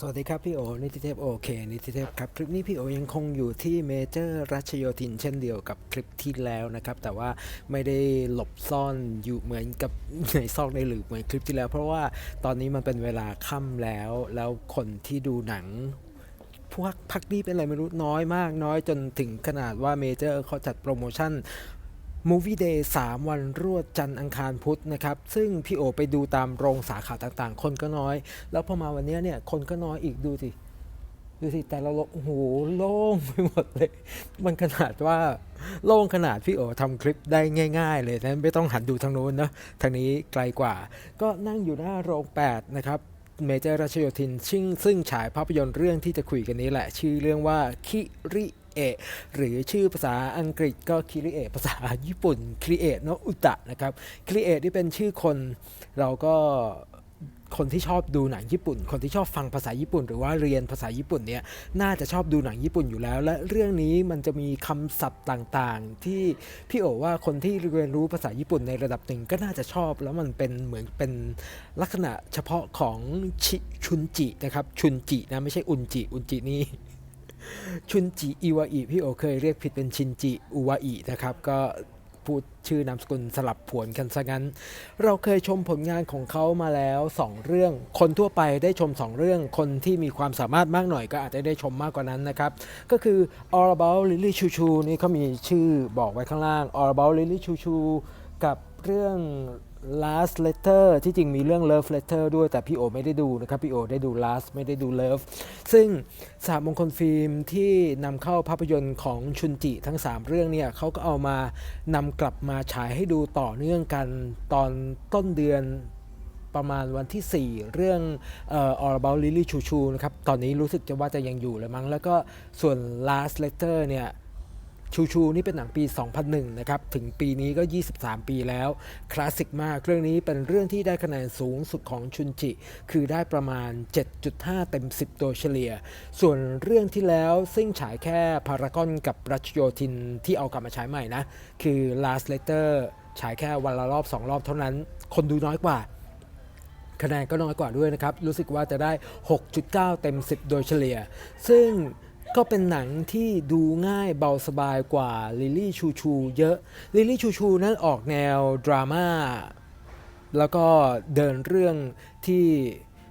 สวัสดีครับพี่โอ นิติเทพโอเค นิติเทพครับ คลิปนี้พี่โอยังคงอยู่ที่เมเจอร์รัชโยธินเช่นเดียวกับคลิปที่แล้วนะครับ แต่ว่าไม่ได้หลบซ่อนอยู่เหมือนกับในซอกในหลืบเหมือนคลิปที่แล้ว เพราะว่าตอนนี้มันเป็นเวลาค่ำแล้ว แล้วคนที่ดูหนังพวกพักนี้เป็นอะไรไม่รู้น้อยมากน้อยจนถึงขนาดว่าเมเจอร์เขาจัดโปรโมชั่น Movie Day 3 วันรวดจันอังคารพุธนะครับ ซึ่งพี่โอไปดูตามโรงสาขาต่างๆ คนก็น้อย แล้วพอมาวันเนี้ยเนี่ยคนก็น้อยอีกดูสิ ดูสิ แต่เราโอ้โหโล่งไปหมดเลย มันขนาดว่าโล่งขนาดพี่โอทำคลิปได้ง่าย ๆ เลยนะไม่ต้องหันดูทางโน้นนะทางนี้ไกลกว่า ก็นั่งอยู่หน้าโรง 8 นะครับเมเจอร์ราชโยธินซึ่งซึ่งฉายภาพยนตร์เรื่องที่จะคุยกันนี้แหละ ชื่อเรื่องว่าคิริ เอะหรือชื่อภาษาอังกฤษก็คิริเอะภาษาญี่ปุ่นคริเอะโนอุตะนะครับคริเอะที่เป็นชื่อคนเราก็คนที่ชอบดูหนังญี่ปุ่น คนที่ชอบฟังภาษาญี่ปุ่น หรือว่าเรียนภาษาญี่ปุ่นเนี่ยน่าจะชอบดูหนังญี่ปุ่นอยู่แล้ว และเรื่องนี้มันจะมีคำศัพท์ต่างๆ ที่พี่โอว่าคนที่เรียนรู้ภาษาญี่ปุ่นในระดับหนึ่งก็น่าจะชอบ แล้วมันเป็นเหมือนเป็นลักษณะเฉพาะของชิชุนจินะครับชุนจินะไม่ใช่อุนจิอุนจินี่ ชุนจิอิวาอิพี่โอเคยเรียกผิดเป็นชินจิอุวาอินะครับ ก็พูดชื่อนามสกุลสลับผวนกันซะงั้น เราเคยชมผลงานของเขามาแล้ว 2 เรื่อง คนทั่วไปได้ชม 2 เรื่อง คนที่มีความสามารถมากหน่อยก็อาจจะได้ชมมากกว่านั้นนะครับ ก็คือ All About Lily Choo Choo นี่เขามีชื่อบอกไว้ข้างล่าง All About Lily Choo Choo กับเรื่อง last letter ที่จริงมีเรื่อง love letter ด้วยแต่พี่โอไม่ได้ดูนะครับ พี่โอได้ดู last ไม่ได้ดู love ซึ่งสามมงคลฟิล์มที่นำเข้าภาพยนตร์ของชุนจิทั้ง 3 เรื่องเนี่ยเขาก็เอามานำกลับมาฉายให้ดูต่อเนื่องกันตอนต้นเดือนประมาณวันที่ 4 เรื่องเอ่อ All About Lily Choo Choo นะครับ ตอนนี้รู้สึกจะว่าจะยังอยู่เลยมั้ง แล้วก็ส่วน Last Letter เนี่ย ชูชูนี่เป็นหนังปี 2001 นะครับ ถึงปีนี้ก็ 23 ปีแล้ว คลาสสิกมาก เรื่องนี้เป็นเรื่องที่ได้คะแนนสูงสุดของชุนจิ คือได้ประมาณ 7.5 เต็ม 10 โดยเฉลี่ย ส่วนเรื่องที่แล้วซึ่งฉายแค่พารากอนกับรัชโยธินที่เอากลับมาฉายใหม่นะ คือ Last Letter ฉายแค่วันละรอบ 2 รอบเท่านั้น คนดูน้อยกว่าคะแนนก็น้อยกว่าด้วยนะครับ รู้สึกว่าจะได้ 6.9 เต็ม 10 โดยเฉลี่ย ซึ่ง ก็เป็นหนังที่ดูง่ายเบาสบายกว่าลิลลี่ชูชูเยอะลิลลี่ชูชูนั้นออกแนวดราม่าแล้วก็เดินเรื่องที่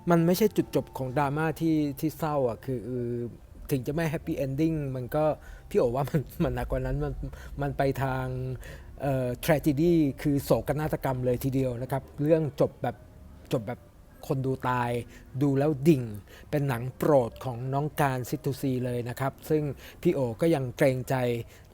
มันไม่ใช่จุดจบของดราม่าที่ที่เศร้าอะคือถึงจะไม่แฮปปี้เอนดิ้งมันก็พี่โอว่ามันมันหนักกว่านั้นมันมันไปทางเอ่อ tragedy คือโศกนาฏกรรมเลยทีเดียวนะครับ เรื่องจบแบบจบแบบ คนดูตายดูแล้วดิ่ง เป็นหนังโปรดของน้องการซิทูซีเลยนะครับ ซึ่งพี่โอก็ยังเกรงใจ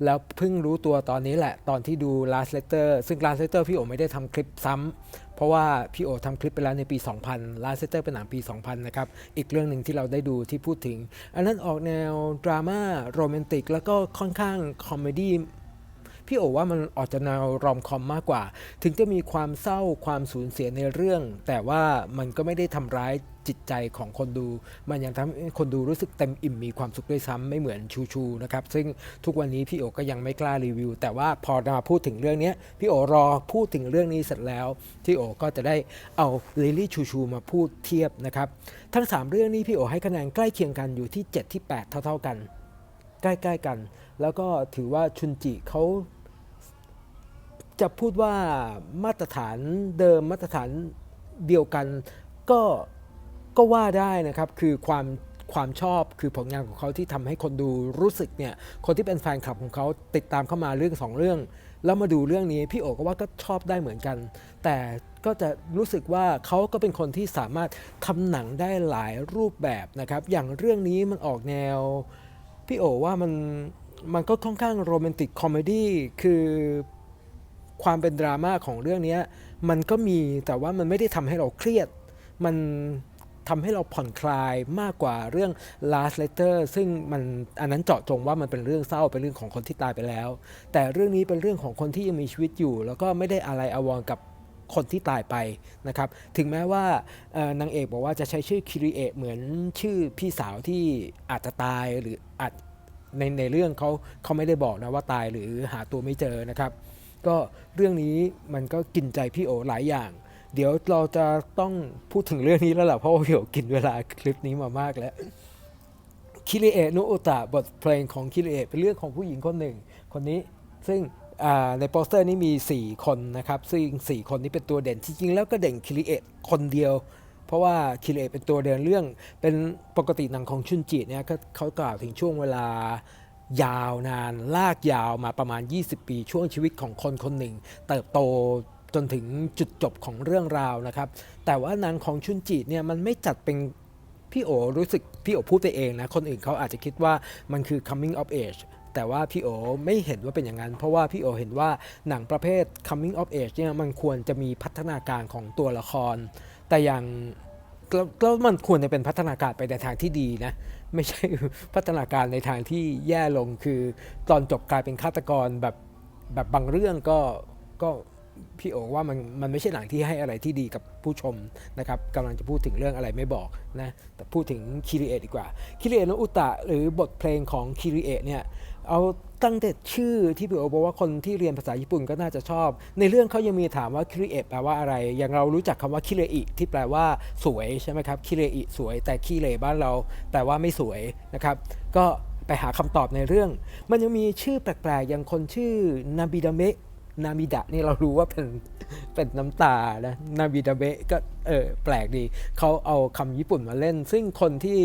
แล้วเพิ่งรู้ตัวตอนนี้แหละ ตอนที่ดู Last Letter ซึ่ง Last Letter พี่โอไม่ได้ทำคลิปซ้ำเพราะว่าพี่โอทำคลิปไปแล้วในปี 2000 Last Letter เป็นหนังปี 2000 นะครับ อีกเรื่องหนึ่งที่เราได้ดูที่พูดถึง อันนั้นออกแนวดราม่าโรแมนติกแล้วก็ค่อนข้างคอมเมดี้ พี่โอว่ามันออกจะแนวรอมคอมมากกว่า ถึงจะมีความเศร้าความสูญเสียในเรื่อง แต่ว่ามันก็ไม่ได้ทำร้ายจิตใจของคนดู มันยังทำให้คนดูรู้สึกเต็มอิ่มมีความสุขด้วยซ้ำไม่เหมือนชูชูนะครับซึ่งทุกวันนี้พี่โอก็ยังไม่กล้ารีวิว แต่ว่าพอมาพูดถึงเรื่องนี้พี่โอรอพูดถึงเรื่องนี้เสร็จแล้วพี่โอก็จะได้เอาลิลี่ชูชูมาพูดเทียบนะครับทั้ง 3 เรื่องนี้พี่โอให้คะแนนใกล้เคียงกันอยู่ที่ 7 ที่ 8 เท่า ๆกัน ใกล้ๆกัน แล้วก็ถือว่าชุนจิเขาจะพูดว่ามาตรฐานเดิมมาตรฐานเดียวกัน ก็ก็ว่าได้นะครับ คือความความชอบคือผลงานของเขาที่ทำให้คนดูรู้สึกเนี่ยคนที่เป็นแฟนคลับของเขาติดตามเข้ามาเรื่องสองเรื่อง แล้วมาดูเรื่องนี้พี่โอก็ว่าก็ชอบได้เหมือนกัน แต่ก็จะรู้สึกว่าเขาก็เป็นคนที่สามารถทำหนังได้หลายรูปแบบนะครับ อย่างเรื่องนี้มันออกแนว พี่โอว่ามันมันก็ค่อนข้างโรแมนติกคอมเมดี้คือความเป็นดราม่าของเรื่องนี้มันก็มีแต่ว่ามันไม่ได้ทำให้เราเครียด มันทำให้เราผ่อนคลายมากกว่าเรื่อง last letter ซึ่งมันอันนั้นเจาะจงว่ามันเป็นเรื่องเศร้าเป็นเรื่องของคนที่ตายไปแล้ว แต่เรื่องนี้เป็นเรื่องของคนที่ยังมีชีวิตอยู่ แล้วก็ไม่ได้อะไรอาวรกับ คนที่ตายไปนะครับ ถึงแม้ว่านางเอกบอกว่าจะใช้ชื่อคิริเอะเหมือนชื่อพี่สาวที่อาจจะตายหรืออาจในในเรื่องเขาเขาไม่ได้บอกนะว่าตายหรือหาตัวไม่เจอนะครับ ก็เรื่องนี้มันก็กินใจพี่โอหลายอย่าง เดี๋ยวเราจะต้องพูดถึงเรื่องนี้แล้วแหละเพราะว่าพี่โอกินเวลาคลิปนี้มามากแล้วคิริเอะนุโอตะบทเพลงของคิริเอะเป็นเรื่องของผู้หญิงคนหนึ่ง คนนี้ซึ่ง ในโปสเตอร์นี้มี 4 คนนะครับ ซึ่ง 4 คนนี้เป็นตัวเด่น จริงๆ แล้วก็เด่นคิริเอะคนเดียว เพราะว่าคิริเอะเป็นตัวเดินเรื่อง เป็นปกติหนังของชุนจิเนี่ยเขากล่าวถึงช่วงเวลายาวนานลากยาวมาประมาณ 20 ปี ช่วงชีวิตของคนคนหนึ่ง เติบโตจนถึงจุดจบของเรื่องราวนะครับ แต่ว่านังของชุนจิเนี่ยมันไม่จัดเป็นพี่โอรู้สึกพี่โอพูดไปเองนะ คนอื่นเขาอาจจะคิดว่ามันคือ coming of age แต่ว่าพี่โอไม่เห็นว่าเป็นอย่างนั้น เพราะว่าพี่โอเห็นว่าหนังประเภท coming of age เนี่ยมันควรจะมีพัฒนาการของตัวละคร แต่อย่างแล้วมันควรจะเป็นพัฒนาการไปในทางที่ดีนะ ไม่ใช่พัฒนาการในทางที่แย่ลงคือ ตอนจบกลายเป็นฆาตกรแบบแบบบางเรื่องก็ก็พี่โอว่ามันมันไม่ใช่หนังที่ให้อะไรที่ดีกับผู้ชมนะครับกำลังจะพูดถึงเรื่องอะไรไม่บอกนะแต่พูดถึงคิริเอะดีกว่าคิริเอะโนอุตะหรือบทเพลงของคิริเอะเนี่ย เอาตั้งแต่ชื่อที่พี่โอบอกว่าคนที่เรียนภาษาญี่ปุ่นก็น่าจะชอบ ในเรื่องเขายังมีถามว่าคิริเอะแปลว่าอะไร อย่างเรารู้จักคำว่าคิเรอิที่แปลว่าสวยใช่ไหมครับคิเรอิสวย แต่คิเรบ้านเราแปลว่าไม่สวยนะครับ ก็ไปหาคำตอบในเรื่อง มันยังมีชื่อแปลกๆ อย่างคนชื่อนาบิดาเมะนามิดะนี่เรารู้ว่าเป็นเป็นน้ำตานะนาบิดาเมะก็เออแปลกดี เขาเอาคำญี่ปุ่นมาเล่น ซึ่งคนที่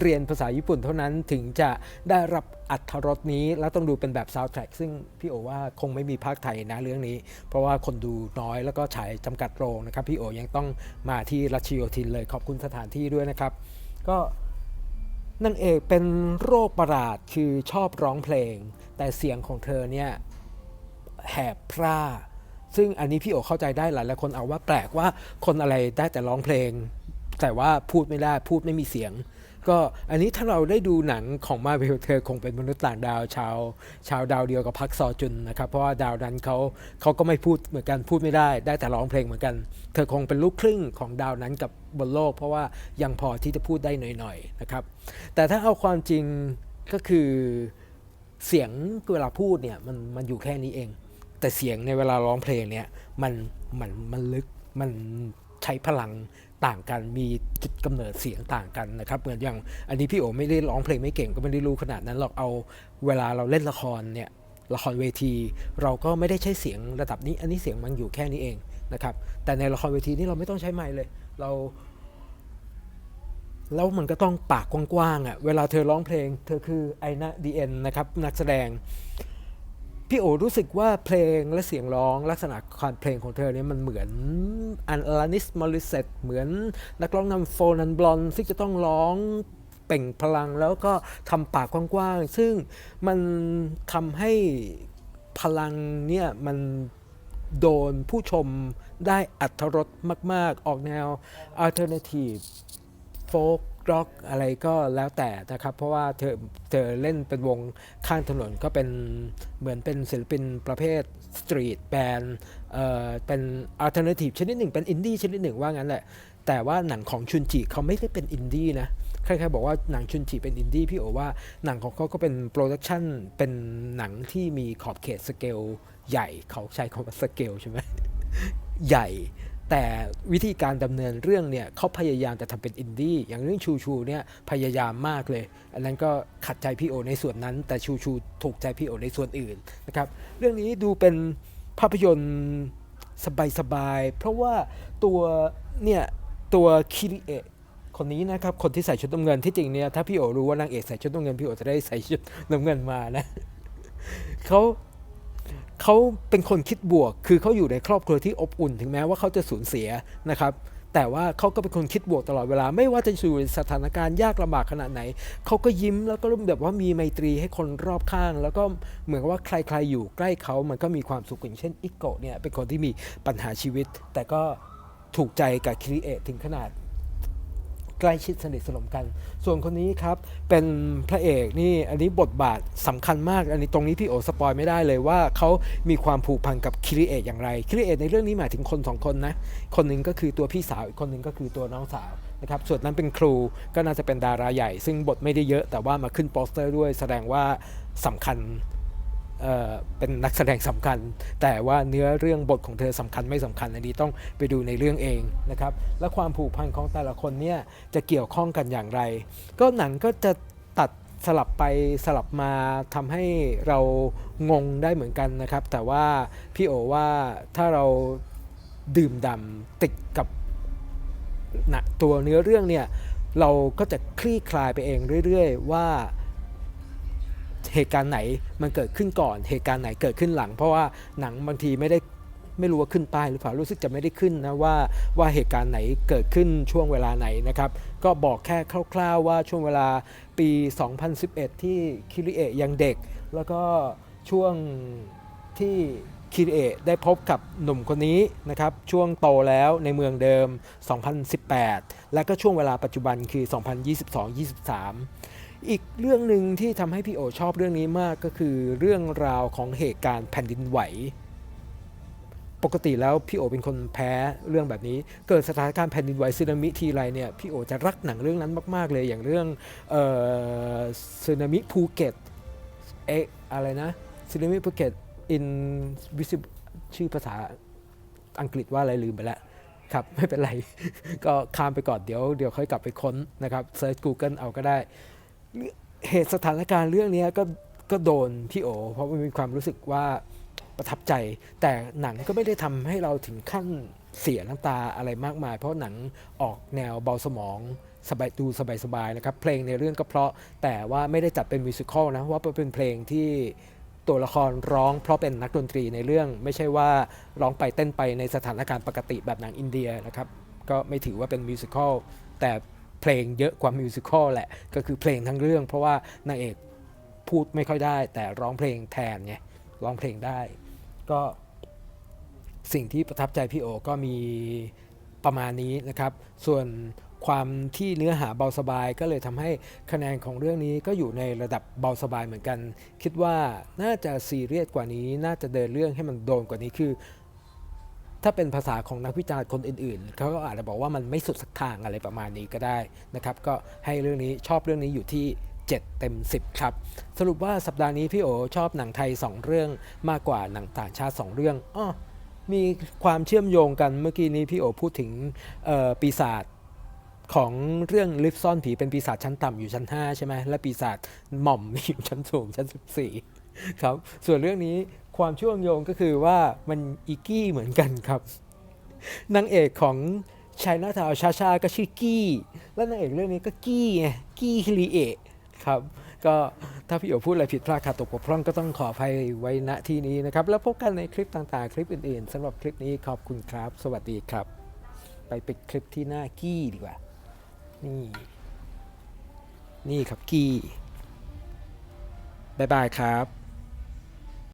เรียนภาษาญี่ปุ่นเท่านั้นถึงจะได้รับอัธรสนี้ แล้วต้องดูเป็นแบบซาวด์แทร็กซึ่งพี่โอว่าคงไม่มีภาคไทยนะเรื่องนี้ เพราะว่าคนดูน้อยแล้วก็ฉายจำกัดโรงนะครับ พี่โอยังต้องมาที่รัชโยธินเลยขอบคุณสถานที่ด้วยนะครับ ก็นางเอกเป็นโรคประหลาดคือชอบร้องเพลง แต่เสียงของเธอเนี่ยแหบพร่า ซึ่งอันนี้พี่โอเข้าใจได้หลายหลายคนเอาว่าแปลกว่าคนอะไรได้แต่ร้องเพลง แต่ว่าพูดไม่ได้พูดไม่มีเสียง ก็อันนี้ถ้าเราได้ดูหนังของมาเวลเธอคงเป็นมนุษย์ต่างดาวชาว ชาวดาวเดียวกับพักซอจุนนะครับ เพราะว่าดาวนั้นเขาเขาก็ไม่พูดเหมือนกันพูดไม่ได้ ได้แต่ร้องเพลงเหมือนกัน เธอคงเป็นลูกครึ่งของดาวนั้นกับบนโลก เพราะว่ายังพอที่จะพูดได้หน่อยๆนะครับ แต่ถ้าเอาความจริงก็คือเสียงเวลาพูดเนี่ยมันมันอยู่แค่นี้เอง แต่เสียงในเวลาร้องเพลงเนี่ยมันมันมันลึกมันใช้พลัง ต่างกันมีจุดกำเนิดเสียงต่างกันนะครับเหมือนอย่างอันนี้พี่โอไม่ได้ร้องเพลงไม่เก่งก็ไม่ได้รู้ขนาดนั้นหรอกเอาเวลาเราเล่นละครเนี่ยละครเวที เราก็ไม่ได้ใช้เสียงระดับนี้ อันนี้เสียงมันอยู่แค่นี้เองนะครับแต่ในละครเวทีนี่เราไม่ต้องใช้ไมค์เลย เราแล้วมันก็ต้องปากกว้างๆอะเวลาเธอร้องเพลง เธอคือไอนะดีเอ็นนะครับนักแสดง พี่โอรู้สึกว่าเพลงและเสียงร้องลักษณะการเพลงของเธอเนี่ยมันเหมือนอันลานิสมอริเซตเหมือนนักร้องนำโฟนันบลอนซึ่งจะต้องร้องเป่งพลังแล้วก็ทำปากกว้างๆ ซึ่งมันทำให้พลังเนี่ยมันโดนผู้ชมได้อัธรสมาก ๆ ออกแนว alternative โฟก ร็อกอะไรก็แล้วแต่นะครับ เพราะว่าเธอเธอเล่นเป็นวงข้างถนนก็เป็นเหมือนเป็นศิลปินประเภทสตรีทแบนด์เอ่อเป็นอัลเทอร์เนทีฟชนิดหนึ่งเป็นอินดี้ชนิดหนึ่งว่างั้นแหละ แต่ว่าหนังของชุนจิเขาไม่ได้เป็นอินดี้นะใครๆบอกว่าหนังชุนจิเป็นอินดี้พี่โอว่าหนังของเขาก็เป็นโปรดักชันเป็นหนังที่มีขอบเขตสเกลใหญ่เขาใช้คำว่าสเกลใช่ไหมใหญ่ แต่วิธีการดำเนินเรื่องเนี่ยเขาพยายามจะทำเป็นอินดี้อย่างเรื่องชูชูเนี่ยพยายามมากเลย อันนั้นก็ขัดใจพี่โอในส่วนนั้น แต่ชูชูถูกใจพี่โอในส่วนอื่นนะครับเรื่องนี้ดูเป็นภาพยนตร์สบายๆเพราะว่าตัวเนี่ยตัวคิริเอะคนนี้นะครับคนที่ใส่ชุดน้ำเงินที่จริงเนี่ยถ้าพี่โอรู้ว่านางเอกใส่ชุดน้ำเงินพี่โอจะได้ใส่ชุดน้ำเงินมานะเขา เขาเป็นคนคิดบวก คือเขาอยู่ในครอบครัวที่อบอุ่น ถึงแม้ว่าเขาจะสูญเสียนะครับ แต่ว่าเขาก็เป็นคนคิดบวกตลอดเวลา ไม่ว่าจะอยู่ในสถานการณ์ยากลำบากขนาดไหน เขาก็ยิ้มแล้วก็รู้แบบว่ามีไมตรีให้คนรอบข้าง แล้วก็เหมือนว่าใครๆอยู่ใกล้เขามันก็มีความสุขอย่างเช่นอิโกะเนี่ยเป็นคนที่มีปัญหาชีวิต แต่ก็ถูกใจกับคริเอถึงขนาด ใกล้ชิดสนิทสนมกัน ส่วนคนนี้ครับ เป็นพระเอกนี่อันนี้บทบาทสำคัญมาก อันนี้ตรงนี้พี่โอสปอยไม่ได้เลยว่าเขามีความผูกพันกับคิริเอะอย่างไรคิริเอะในเรื่องนี้หมายถึงคนสองคนนะ คนหนึ่งก็คือตัวพี่สาวอีกคนหนึ่งก็คือตัวน้องสาวนะครับส่วนนั้นเป็นครูก็น่าจะเป็นดาราใหญ่ ซึ่งบทไม่ได้เยอะแต่ว่ามาขึ้นโปสเตอร์ด้วยแสดงว่าสำคัญ เเป็นนักแสดงสำคัญ แต่ว่าเนื้อเรื่องบทของเธอสำคัญไม่สำคัญอันนี้ต้องไปดูในเรื่องเองนะครับ และความผูกพันของแต่ละคนเนี่ยจะเกี่ยวข้องกันอย่างไร ก็หนังก็จะตัดสลับไปสลับมาทำให้เรางงได้เหมือนกันนะครับ แต่ว่าพี่โอว่าถ้าเราดื่มด่ำติดกับนะตัวเนื้อเรื่องเนี่ยเราก็จะคลี่คลายไปเองเรื่อย ๆ ว่า เหตุการณ์ไหนมันเกิดขึ้นก่อน เหตุการณ์ไหนเกิดขึ้นหลัง เพราะว่าหนังบางทีไม่ได้ไม่รู้ว่าขึ้นป้ายหรือเปล่ารู้สึกจะไม่ได้ขึ้นนะว่าว่าเหตุการณ์ไหนเกิดขึ้นช่วงเวลาไหนนะครับ ก็บอกแค่คร่าว ๆ ว่าช่วงเวลาปี 2011 ที่คิริเอะยังเด็ก แล้วก็ช่วงที่คิริเอะได้พบกับหนุ่มคนนี้นะครับ ช่วงโตแล้วในเมืองเดิม 2018 แล้วก็ช่วงเวลาปัจจุบันคือ 2022-23 อีกเรื่องหนึ่งที่ทำให้พี่โอชอบเรื่องนี้มากก็คือเรื่องราวของเหตุการณ์แผ่นดินไหว ปกติแล้วพี่โอเป็นคนแพ้เรื่องแบบนี้ เกิดสถานการณ์แผ่นดินไหวสึนามิทีไรเนี่ยพี่โอจะรักหนังเรื่องนั้นมาก ๆ เลยอย่างเรื่องออสึนามิภูเก็ตเอะอะไรนะสึนามิภูเก็ต in visible ชื่อภาษาอังกฤษว่าอะไรลืมไปแล้วครับไม่เป็นไร ก็ข้ามไปก่อนเดี๋ยวเดี๋ยวค่อยกลับไปค้นนะครับเซิร์ช Google เอาก็ได้ เหตุสถานการณ์เรื่องนี้ก็ก็โดนพี่โอ เพราะมันมีความรู้สึกว่าประทับใจ แต่หนังก็ไม่ได้ทำให้เราถึงขั้นเสียน้ำตาอะไรมากมาย เพราะหนังออกแนวเบาสมองสบายดูสบายๆนะครับ เพลงในเรื่องก็เพราะแต่ว่าไม่ได้จัดเป็นมิวสิควลนะว่าเป็นเพลงที่ตัวละครร้องเพราะเป็นนักดนตรีในเรื่อง ไม่ใช่ว่าร้องไปเต้นไปในสถานการณ์ปกติแบบหนังอินเดียนะครับ ก็ไม่ถือว่าเป็นมิวสิควลแต่ เพลงเยอะกว่ามิวสิควลแหละ ก็คือเพลงทั้งเรื่อง เพราะว่านางเอกพูดไม่ค่อยได้ แต่ร้องเพลงแทนไงร้องเพลงได้ ก็สิ่งที่ประทับใจพี่โอก็มีประมาณนี้นะครับ ส่วนความที่เนื้อหาเบาสบายก็เลยทำให้คะแนนของเรื่องนี้ก็อยู่ในระดับเบาสบายเหมือนกัน คิดว่าน่าจะซีเรียสกว่านี้ น่าจะเดินเรื่องให้มันโดนกว่านี้คือ ถ้าเป็นภาษาของนักวิจารณ์คนอื่น ๆ เขาก็อาจจะบอกว่ามันไม่สุดสักทางอะไรประมาณนี้ก็ได้นะครับ ก็ให้เรื่องนี้ชอบเรื่องนี้อยู่ที่ 7 เต็ม 10 ครับ สรุปว่าสัปดาห์นี้พี่โอชอบหนังไทย 2 เรื่องมากกว่าหนังต่างชาติ 2 เรื่องอ้อมีความเชื่อมโยงกันเมื่อกี้นี้พี่โอพูดถึงปีศาจของเรื่องลิฟซ่อนผีเป็นปีศาจชั้นต่ำอยู่ชั้น 5 ใช่ไหมและปีศาจหม่อมอยู่ชั้นสูงชั้น 14 ครับ ส่วนเรื่องนี้ ความเชื่อมโยงก็คือว่ามันอีกี้เหมือนกันครับนางเอกของชายนาทาวชาชาก็ชื่อกี้ และนางเอกเรื่องนี้ก็กี้ไงกี้ฮิริเอะครับ ก็ถ้าพี่โอพูดอะไรผิดพลาดขาดตกบกพร่องก็ต้องขออภัยไว้ณที่นี้นะครับ แล้วพบกันในคลิปต่างๆ คลิปอื่นๆสำหรับคลิปนี้ขอบคุณครับ สวัสดีครับ ไปเป็นคลิปที่หน้ากี้ดีกว่า นี่ นี่ครับกี้ บ๊ายบายครับ